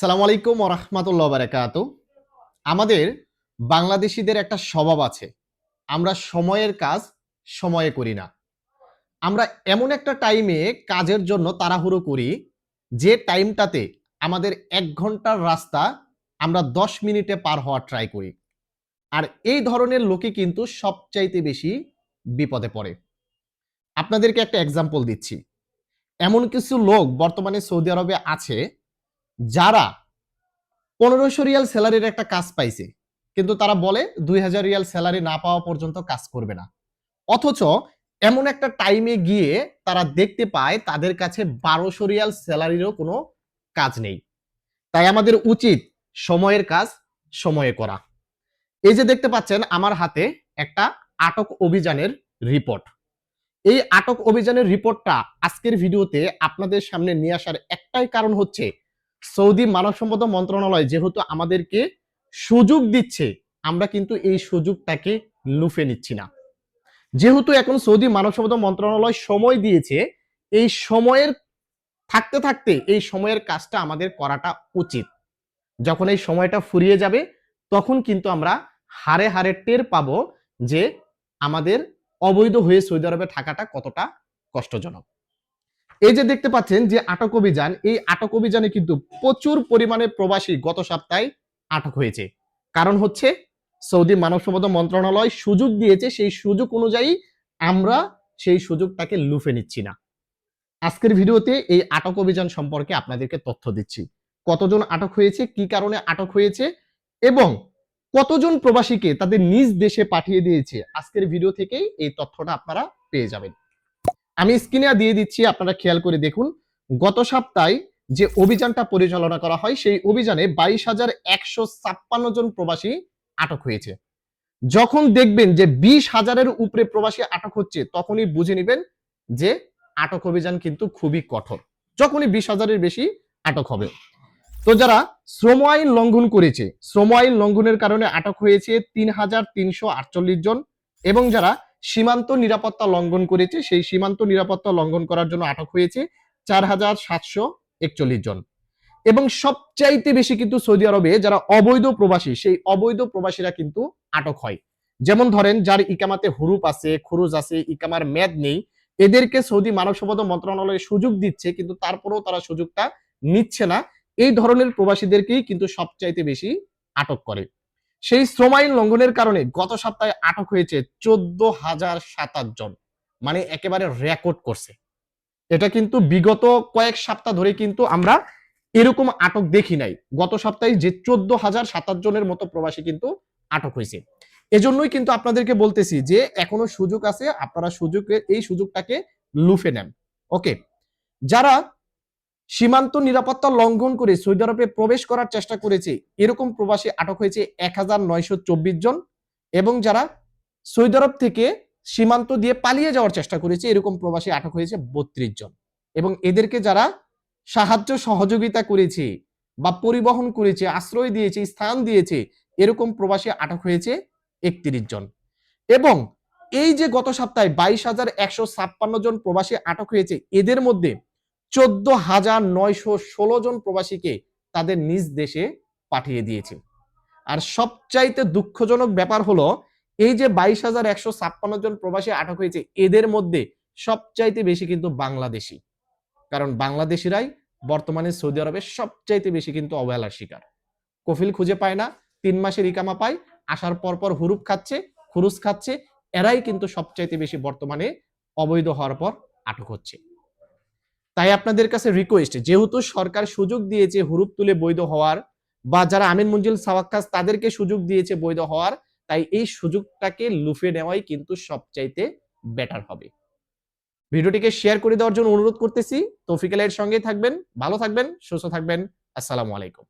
সালাম আলাইকুম রহমতুল্লাহ বারাকাত আমাদের বাংলাদেশিদের একটা স্বভাব আছে, আমরা সময়ের কাজ সময়ে করি না। আমরা এমন একটা টাইমে কাজের জন্য তাড়াহুড়ো করি, যে টাইমটাতে আমাদের এক ঘণ্টার রাস্তা আমরা দশ মিনিটে পার হওয়ার ট্রাই করি। আর এই ধরনের লোকে কিন্তু সবচাইতে বেশি বিপদে পড়ে। আপনাদেরকে একটা এক্সাম্পল দিচ্ছি। এমন কিছু লোক বর্তমানে সৌদি আরবে আছে যারা পনেরোশো রিয়াল স্যালারির একটা কাজ পাইছে, কিন্তু তারা বলে দুই হাজার রিয়াল স্যালারি না পাওয়া পর্যন্ত কাজ করবে না। অথচ এমন একটা টাইমে গিয়ে তারা দেখতে পায় তাদের কাছে বারোশো রিয়াল স্যালারিরও কোনো কাজ নেই। তাই আমাদের উচিত সময়ের কাজ সময়ে করা। এই যে দেখতে পাচ্ছেন, আমার হাতে একটা আটক অভিযানের রিপোর্ট এই আটক অভিযানের রিপোর্টটা আজকের ভিডিওতে আপনাদের সামনে নিয়ে আসার একটাই কারণ হচ্ছে সৌদি মানব সম্পদ মন্ত্রণালয় যেহেতু আমাদেরকে সুযোগ দিচ্ছে, আমরা কিন্তু এই সুযোগটাকে লুফে নিচ্ছি না। যেহেতু এখন সৌদি মানব সম্পদ মন্ত্রণালয় সময় দিয়েছে, এই সময়ের থাকতে থাকতে এই সময়ের কাজটা আমাদের করাটা উচিত। যখন এই সময়টা ফুরিয়ে যাবে, তখন কিন্তু আমরা হারে হারে টের পাবো যে আমাদের অবৈধ হয়ে সৌদি আরবে থাকাটা কতটা কষ্টজনক। এই যে দেখতে পাচ্ছেন যে আটক অভিযান, এই আটক অভিযানে কিন্তু প্রচুর পরিমাণে প্রবাসী গত সপ্তাহে আটক হয়েছে। কারণ হচ্ছে সৌদি মানব সম্পদ মন্ত্রণালয় সুযোগ দিয়েছে, সেই সুযোগ অনুযায়ী আমরা সেই সুযোগটাকে লুফে নিচ্ছি না। আজকের ভিডিওতে এই আটক অভিযান সম্পর্কে আপনাদেরকে তথ্য দিচ্ছি। কতজন আটক হয়েছে, কি কারণে আটক হয়েছে এবং কতজন প্রবাসীকে তাদের নিজ দেশে পাঠিয়ে দিয়েছে, আজকের ভিডিও থেকেই এই তথ্যটা আপনারা পেয়ে যাবেন। আমি স্ক্রিনে দিয়ে দিচ্ছি, আপনারা খেয়াল করে দেখুন। গত সপ্তাহে যে অভিযানটা পরিচালনা করা হয়, সেই অভিযানে বাইশ হাজার একশো ছাপ্পান্ন জন প্রবাসী আটক হয়েছে। যখন দেখবেন যে বিশ হাজারের উপরে প্রবাসী আটক হচ্ছে, তখনই বুঝে নেবেন যে আটক অভিযান কিন্তু খুবই কঠোর। যখনই বিশ হাজারের বেশি আটক হবে। তো যারা শ্রম আইন লঙ্ঘন করেছে, শ্রম আইন লঙ্ঘনের কারণে আটক হয়েছে তিন হাজার তিনশো আটচল্লিশ জন এবং যারা সীমান্ত নিরাপত্তা লঙ্ঘন করেছে। সেই সীমান্ত নিরাপত্তা লঙ্ঘন করার জন্য আটক হয়েছে চার হাজার সাতশো একচল্লিশ জন। এবং সবচাইতে বেশি কিন্তু সৌদি আরবে যারা অবৈধ প্রবাসী, সেই অবৈধ প্রবাসীরা কিন্তু আটক হয়। যেমন ধরেন, যার ইকামাতে হুরুপ আছে, খুরুজ আছে, ইকামার মেয়াদ নেই, এদেরকে সৌদি মানব সম্পদ মন্ত্রণালয় সুযোগ দিচ্ছে, কিন্তু তারপরেও তারা সুযোগটা নিচ্ছে না। এই ধরনের প্রবাসীদেরকেই কিন্তু সবচাইতে বেশি আটক করে। সেই শ্রম আইন লঙ্ঘনের কারণে গত সপ্তাহে আটক হয়েছে চোদ্দ হাজার সাতাশ জন। মানে একেবারে রেকর্ড করছে। এটা কিন্তু বিগত কয়েক সপ্তাহ ধরে কিন্তু আমরা এরকম আটক দেখি নাই। গত সপ্তাহে যে চোদ্দ হাজার সাতাশ জনের মতো প্রবাসী কিন্তু আটক হয়েছে। এজন্যই কিন্তু আপনাদেরকে বলতেছি যে এখনও সুযোগ আছে, আপনারা সুযোগের, এই সুযোগটাকে লুফে নেন। ওকে? যারা সীমান্ত নিরাপত্তা লঙ্ঘন করে সৌদি আরবে প্রবেশ করার চেষ্টা করেছে। এরকম প্রবাসী আটক হয়েছে এক হাজার নয়শো চব্বিশ জন এবং যারা সৌদি আরব থেকে সীমান্ত দিয়ে পালিয়ে যাওয়ার চেষ্টা করেছে, এরকম প্রবাসী আটক হয়েছে বত্রিশ জন। এবং এদেরকে যারা সাহায্য সহযোগিতা করেছে বা পরিবহন করেছে, আশ্রয় দিয়েছে, স্থান দিয়েছে, এরকম প্রবাসী আটক হয়েছে একত্রিশ জন। এবং এই যে গত সপ্তাহে বাইশ হাজার একশো ছাপ্পান্ন জন প্রবাসী আটক হয়েছে, এদের মধ্যে চোদ্দ হাজার নয়শো ষোলো জন প্রবাসীকে তাদের নিজ দেশে পাঠিয়ে দিয়েছে। আর সবচাইতে দুঃখজনক ব্যাপার হলো, এই যে বাইশ হাজার একশো ছাপ্পান্ন জন প্রবাসী আটক হয়েছে, এদের মধ্যে সবচাইতে বেশি কিন্তু বাংলাদেশি। কারণ বাংলাদেশিরাই বর্তমানে সৌদি আরবে সবচাইতে বেশি কিন্তু অবহেলার শিকার। কফিল খুঁজে পায় না, তিন মাসের ইকামা পায়, আসার পর পর হুরুপ খাচ্ছে খুরুস খাচ্ছে, এরাই কিন্তু সবচাইতে বেশি বর্তমানে অবৈধ হওয়ার পর আটক হচ্ছে। তাই আপনাদের কাছে রিকোয়েস্ট যেহেতু সরকার সুযোগ দিয়েছে হুরুপ তুলে বৈধ হওয়ার বা যারা আমিন মঞ্জিল সাওয়াক্কাস তাদেরকে সুযোগ দিয়েছে বৈধ হওয়ার, তাই এই সুযোগটাকে লুফে নেওয়াই কিন্তু সবচাইতে বেটার হবে। ভিডিওটিকে শেয়ার করে দেওয়ার জন্য অনুরোধ করতেছি। তৌফিক আলাইয়ের সঙ্গে থাকবেন, ভালো থাকবেন, সুস্থ থাকবেন। আসসালামু আলাইকুম।